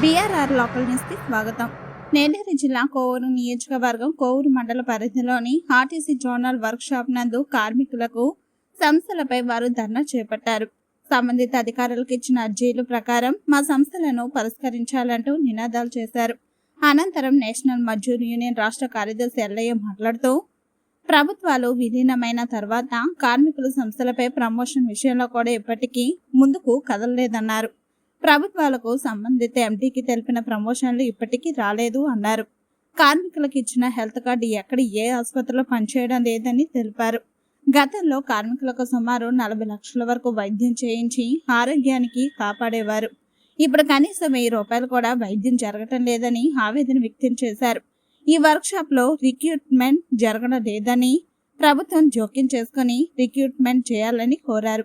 BRR local న్యూస్కి స్వాగతం. నెల్లూరు జిల్లా కోవూరు నియోజకవర్గం కోవూరు మండల పరిధిలోని ఆర్టీసీ జోనల్ వర్క్ షాప్ నందు కార్మికులకు సంస్థలపై వారు ధర్నా చేపట్టారు. సంబంధిత అధికారులకు ఇచ్చిన అర్జీల ప్రకారం మా సంస్థలను పరిష్కరించాలంటూ నినాదాలు చేశారు. అనంతరం నేషనల్ మజ్జూర్ యూనియన్ రాష్ట్ర కార్యదర్శి ఎల్లయ్య మాట్లాడుతూ ప్రభుత్వాలు విలీనమైన తర్వాత కార్మికులు సంస్థలపై ప్రమోషన్ విషయంలో కూడా ఇప్పటికీ ముందుకు కదలలేదన్నారు. ప్రభుత్వాలకు సంబంధిత ఎండీకి తెలిపిన ప్రమోషన్లు ఇప్పటికీ రాలేదు అన్నారు. కార్మికులకు ఇచ్చిన హెల్త్ కార్డు ఎక్కడ ఏ ఆసుపత్రిలో పనిచేయడం లేదని తెలిపారు. గతంలో కార్మికులకు సుమారు నలభై లక్షల వరకు వైద్యం చేయించి ఆరోగ్యానికి కాపాడేవారు. ఇప్పుడు కనీసం వెయ్యి రూపాయలు కూడా వైద్యం జరగటం లేదని ఆవేదన వ్యక్తం చేశారు. ఈ వర్క్షాప్లో రిక్రూట్మెంట్ జరగడం లేదని ప్రభుత్వం జోక్యం చేసుకుని రిక్రూట్మెంట్ చేయాలని కోరారు.